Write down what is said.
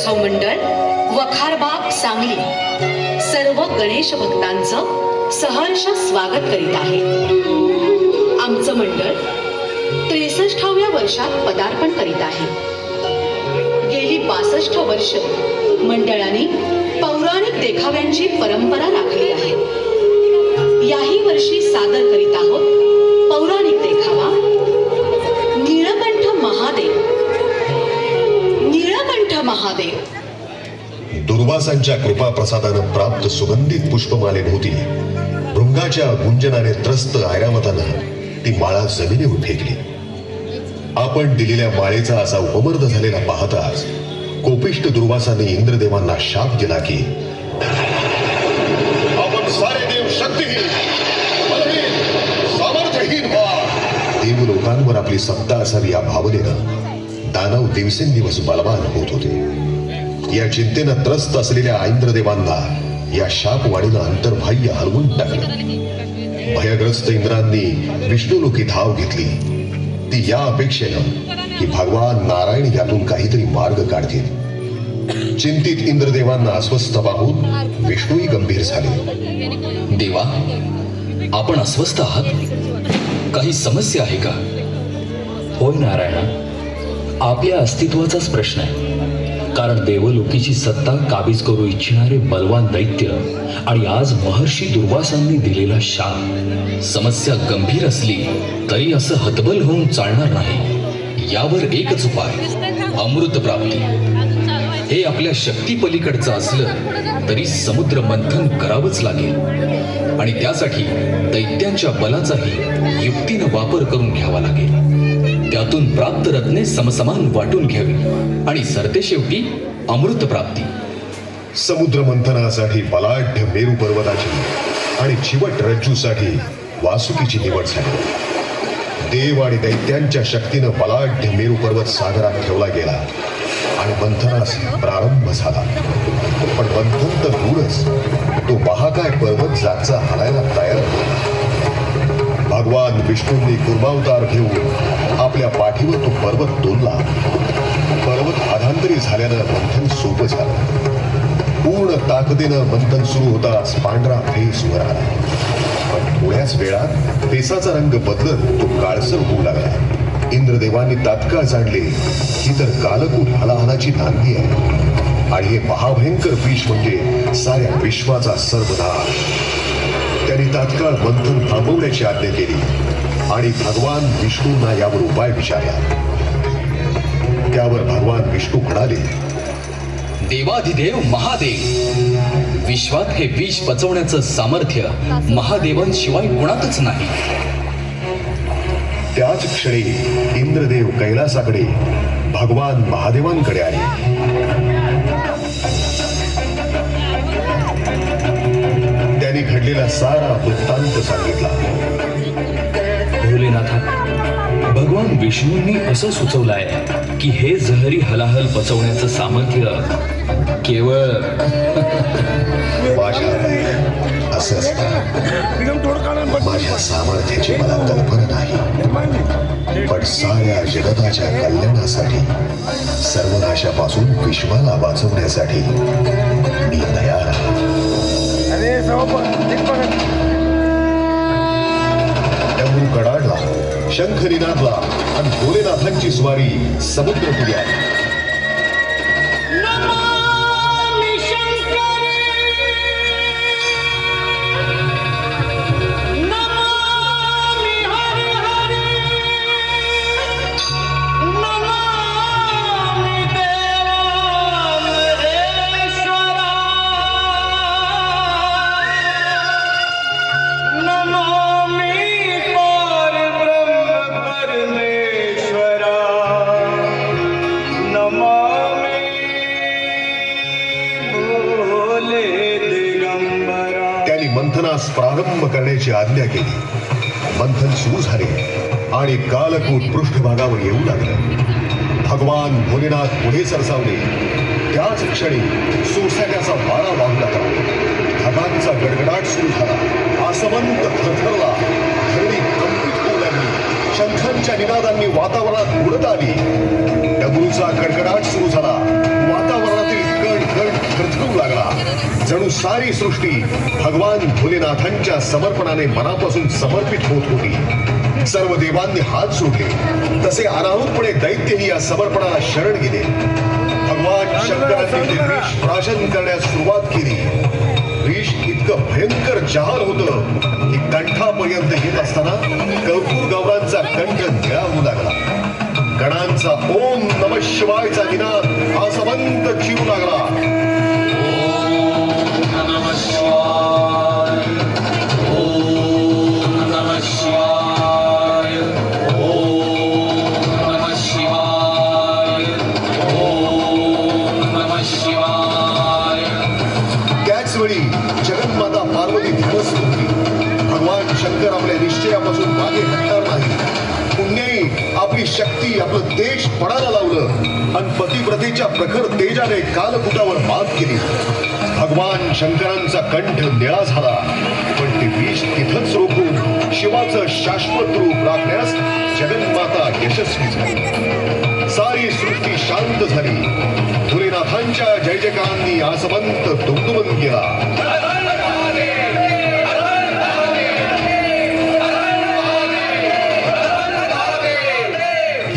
उत्सव मंडळ वखारबाग सांगली. सर्व गणेश भक्तांचं सहर्ष स्वागत करीत आहे. आमचं मंडळ त्रेसष्टाव्या वर्षात पदार्पण करीत आहे. गेली बासष्ट वर्ष मंडळाने पौराणिक देखाव्यांची परंपरा राखली आहे. याही वर्षी सादर करीत आहोत पौराणिक दुर्वासांच्या कृपा प्रसादानं प्राप्त सुगंधित पुष्पमालेभोवती भृंगाच्या गुंजनाने त्रस्त ऐरावतानं ती माळा जमिनीवर फेकली. आपण दिलेल्या माळेचा असा उपमर्द झालेला पाहताच कोपिष्ट दुर्वासाने इंद्रदेवांना शाप दिला की आपण सारे देव शक्तीहीन सामर्थ्यहीन देव लोकांवर आपली सत्ता असावी या भावनेनं दानव दिवसेंदिवस बलवान होत होते. या चिंतेनं त्रस्त असलेल्या इंद्रदेवांना या शापवाणीनं अंतर्बाह्य हलवून टाकलं. भयग्रस्त इंद्रांनी विष्णुलोकी धाव घेतली. ती या अपेक्षेनं की भगवान नारायण यातून काहीतरी मार्ग काढतील. चिंतित इंद्रदेवांना अस्वस्थ पाहून विष्णूही गंभीर झाले. देवा आपण अस्वस्थ आहात? काही समस्या आहे का? होय नारायणा आपल्या अस्तित्वाचाच प्रश्न आहे. कारण देवलोकीची सत्ता काबीज करू इच्छिणारे बलवान दैत्य आणि आज महर्षी दुर्वासांनी दिलेला शाप. समस्या गंभीर असली तरी असं हतबल होऊन चालणार नाही. यावर एकच उपाय अमृत प्राप्ती. हे आपल्या शक्ती पलीकडचं असलं तरी समुद्र मंथन करावंच लागेल. आणि त्यासाठी दैत्यांच्या बलाचाही युक्तीनं वापर करून घ्यावा लागेल. त्यातून प्राप्त रत्ने समसमान वाटून घ्यावी आणि सरते शेवटी अमृत प्राप्ती. समुद्र मंथनासाठी बलाढ्य मेरू पर्वताची आणि चिवट रज्जूसाठी वासुकीची निवड झाली. देव आणि दैत्यांच्या शक्तीनं बलाढ्य मेरू पर्वत सागरात ठेवला गेला आणि बंधनास प्रारंभ झाला. पण बंधन तर दूरच तो महाकाय पर्वत जागचा हालायला तयार होता भगवान विष्णूंनी कुर्मावतार घेऊन आपल्या पाठीवर तो पर्वत तोलला पर्वत अधांतरी झाल्यानं मंथन सोपं झालं. पूर्ण ताकदीनं मंथन सुरू होताच पांढरा फेस वर आला. पण थोड्याच वेळात फेसाचा रंग बदलत तो काळसर होऊ लागला. इंद्रदेवांनी तात्काळ जाणले ही तर कालकूट हलाहलाची नांदी आहे. आणि हे महाभयंकर विष म्हणजे साऱ्या विश्वाचा सर्वधा त्यांनी तात्काळ मंथन थांबवण्याची आज्ञा केली. आणि भगवान विष्णूंना यावर उपाय विचारला. त्यावर भगवान विष्णू म्हणाले देवाधिदेव महादेव विश्वात हे विष पचवण्याचं सामर्थ्य महादेवांशिवाय कोणातच नाही. त्याच क्षणी इंद्रदेव कैलासाकडे भगवान महादेवांकडे आले. त्यांनी घडलेला सारा वृत्तांत सांगितला. भोलेनाथा भगवान विष्णूंनी असं सुचवलंय की हे जहरी हलाहल पचवण्याचं सामर्थ्य केवळ माझ्या सामर्थ्याची मला कल्पना नाही. पण साऱ्या जगताच्या कल्याणासाठी सर्वनाशापासून विश्वाला वाचवण्यासाठी मी तयार आहे. शंख आणि भोलेनाथांची स्वारी समुद्र पुढे यास प्रारंभ करण्याची आज्ञा केली. मंथन सुरू झाले आणि कालकूट पृष्ठभागावर येऊ लागलं. भगवान भोलेनाथ पुढे सरसावले. त्याच क्षणी सोसाट्याचा वारा वाहू लागला. ढगांचा गडगडाट सुरू झाला. आसमंत थरथरला धरणी कंपित होऊ लागली. शंखांच्या निनादांनी वातावरणात उडत आली. डबूचा गडगडाट सुरू झाला. जणू सारी सृष्टी भगवान भोलेनाथांच्या समर्पणाने मनापासून समर्पित होत होती. सर्व देवांनी हात जोडले. तसे अनाहूतपणे दैत्यही या समर्पणाला शरण गेले. भगवान शंकरांनी प्राशन करण्यास सुरुवात केली. विष इतकं भयंकर जहाल होतं की कंठापर्यंत येत असताना कर्पूर गौरांचा कंठ निळा होऊ लागला. गणांचा ओम नम शिवायचा निनाद आसमंत चिरू लागला. शंकर आपल्या निश्चयापासून मागे हटणार नाही. पुण्याई आपली शक्ती आपलं देश पडायला लावलं आणि पतिव्रतेच्या प्रखर तेजाने कालकुटावर मात केली. भगवान शंकरांचा कंठ निळा झाला. पण ते विष तिथंच रोखून शिवाचं शाश्वत रूप राखण्यास जगन्माता यशस्वी झाली. सारी सृष्टी शांत झाली. भोलेनाथांच्या जय जयकारांनी आसवंत दुमदुमन केला.